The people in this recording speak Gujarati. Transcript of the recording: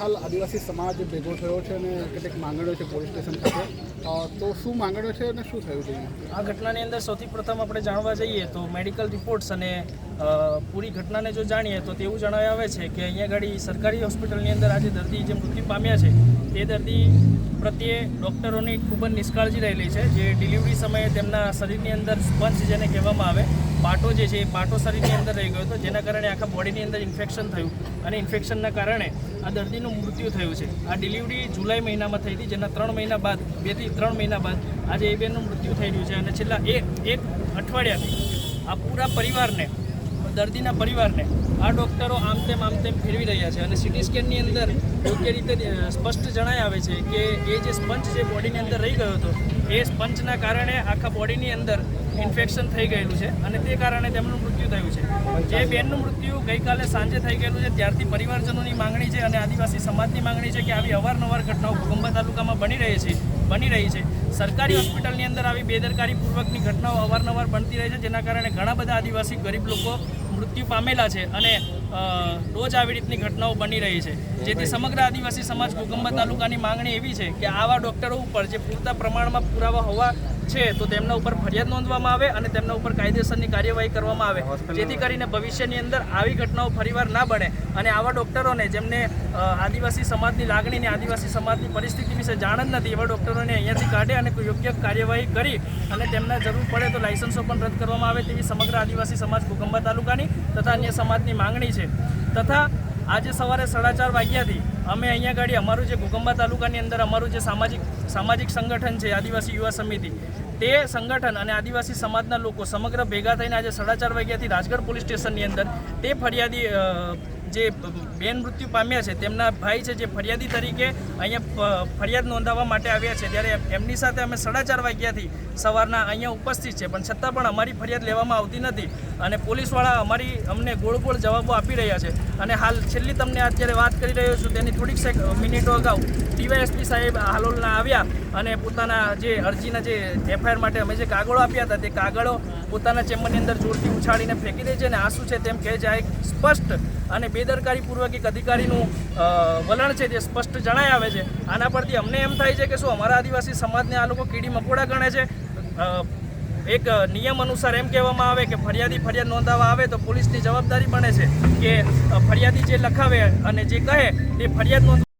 હાલ આદિવાસી સમાજ ભેગો થયો છે અને કેટલીક માંગણીઓ છે પોલીસ સ્ટેશન ખાતે. તો શું માંગણીઓ છે અને શું થયું છે આ ઘટનાની અંદર સૌથી પ્રથમ આપણે જાણવા જઈએ તો મેડિકલ રિપોર્ટ્સ અને પૂરી ઘટનાને જો જાણીએ તો તેવું જણાવી આવે છે કે અહીંયા આગળ સરકારી હોસ્પિટલની અંદર આજે દર્દી જે મૃત્યુ પામ્યા છે, તે દર્દી પ્રત્યે ડૉક્ટરોની ખૂબ જ નિષ્કાળજી રહેલી છે. જે ડિલિવરી સમયે તેમના શરીરની અંદર સ્પંજ જેને કહેવામાં આવે પાટો જે છે એ પાટો શરીરની અંદર રહી ગયો હતો. જેના કારણે આખા બોડીની અંદર ઇન્ફેક્શન થયું. અને ઇન્ફેક્શનના કારણે આ દર્દીનું મૃત્યુ થયું છે. આ ડિલિવરી જુલાઈ મહિનામાં થઈ હતી, જેના ત્રણ મહિના બાદ બેથી ત્રણ મહિના બાદ આજે એ બેનનું મૃત્યુ થઈ રહ્યું છે. અને છેલ્લા એક એક અઠવાડિયાથી આ પૂરા પરિવારને દર્દીના પરિવારને આ ડૉક્ટરો આમ તેમ આમ તેમ ફેરવી રહ્યા છે અને સિટી સ્કેનની અંદર યોગ્ય રીતે સ્પષ્ટ જણાય આવે છે કે એ જે સ્પંચ જે બોડીની અંદર રહી ગયો હતો, એ સ્પંચના કારણે આખા બોડીની અંદર ઇન્ફેક્શન થઈ ગયેલું છે અને તે કારણે તેમનું મૃત્યુ થયું છે. જે બેનનું મૃત્યુ ગઈકાલે સાંજે થઈ ગયેલું છે, ત્યારથી પરિવારજનોની માંગણી છે અને આદિવાસી સમાજની માંગણી છે કે આવી અવારનવાર ઘટનાઓ ભૂકંબા તાલુકામાં બની રહી છે, બની રહી છે. સરકારી હોસ્પિટલની અંદર આવી બેદરકારીપૂર્વકની ઘટનાઓ અવારનવાર બનતી રહી છે, જેના કારણે ઘણા બધા આદિવાસી ગરીબ લોકો મૃત્યુ પામેલા છે અને રોજ આવી રીતની ઘટનાઓ બની રહી છે. જેથી સમગ્ર આદિવાસી સમાજ ઘોગંબા તાલુકાની માંગણી એવી છે કે આવા ડૉક્ટરો ઉપર જે પૂરતા પ્રમાણમાં પુરાવા હોવા છે તો તેમના ઉપર ફરિયાદ નોંધવામાં આવે અને તેમના ઉપર કાયદેસરની કાર્યવાહી કરવામાં આવે. જેથી કરીને ભવિષ્યની અંદર આવી ઘટનાઓ ફરીવાર ના બને અને આવા ડૉક્ટરોને જેમને આદિવાસી સમાજની લાગણી અને આદિવાસી સમાજની પરિસ્થિતિ વિશે જાણ જ નથી એવા ડૉક્ટરોને અહીંયાથી કાઢે અને યોગ્ય કાર્યવાહી કરી અને તેમના જરૂર પડે તો લાયસન્સો પણ રદ કરવામાં આવે તેવી સમગ્ર આદિવાસી સમાજ ભૂકંબા તાલુકાની તથા અન્ય સમાજની માંગણી છે. તથા આજે સવારે સાડા ચાર વાગ્યાથી અમે અહીંયા ગાડી, અમારું જે ઘોગંબા તાલુકાની અંદર અમારું જે સામાજિક સામાજિક સંગઠન છે, આદિવાસી યુવા સમિતિ, તે સંગઠન અને આદિવાસી સમાજના લોકો સમગ્ર ભેગા થઈને આજે સાડા ચાર વાગ્યાથી રાજગઢ પોલીસ સ્ટેશનની અંદર તે ફરિયાદી જે બેન મૃત્યુ પામ્યા છે, તેમના ભાઈ છે જે ફરિયાદી તરીકે અહીંયા ફરિયાદ નોંધાવવા માટે આવ્યા છે. ત્યારે એમની સાથે અમે સાડા ચાર વાગ્યાથી સવારના અહીંયા ઉપસ્થિત છે. પણ છતાં પણ અમારી ફરિયાદ લેવામાં આવતી નથી અને પોલીસવાળા અમારી અમને ગોળ ગોળ જવાબો આપી રહ્યા છે. અને હાલ છેલ્લી તમને અત્યારે વાત કરી રહ્યો છું તેની થોડીક મિનિટો અગાઉ ડીવાયએસપી સાહેબ હાલોલના આવ્યા અને પોતાના જે અરજીના જે એફઆઈઆર માટે અમે જે કાગળો આપ્યા હતા તે કાગળો પોતાના ચેમ્બરની અંદર જોરથી ઉછાળીને ફેંકી દે છે અને આ શું છે તેમ કહે છે આ એક સ્પષ્ટ અને બેદરકારીપૂર્વક એક અધિકારીનું વલણ છે જે સ્પષ્ટ જણાય આવે છે. આના પરથી અમને એમ થાય છે કે શું અમારા આદિવાસી સમાજને આ લોકો કીડી મકોડા ગણે છે? એક નિયમ અનુસાર એમ કહેવામાં આવે કે ફરિયાદી ફરિયાદ નોંધાવા આવે તો પોલીસની જવાબદારી બને છે કે ફરિયાદી જે લખાવે અને જે કહે તે ફરિયાદ નોંધ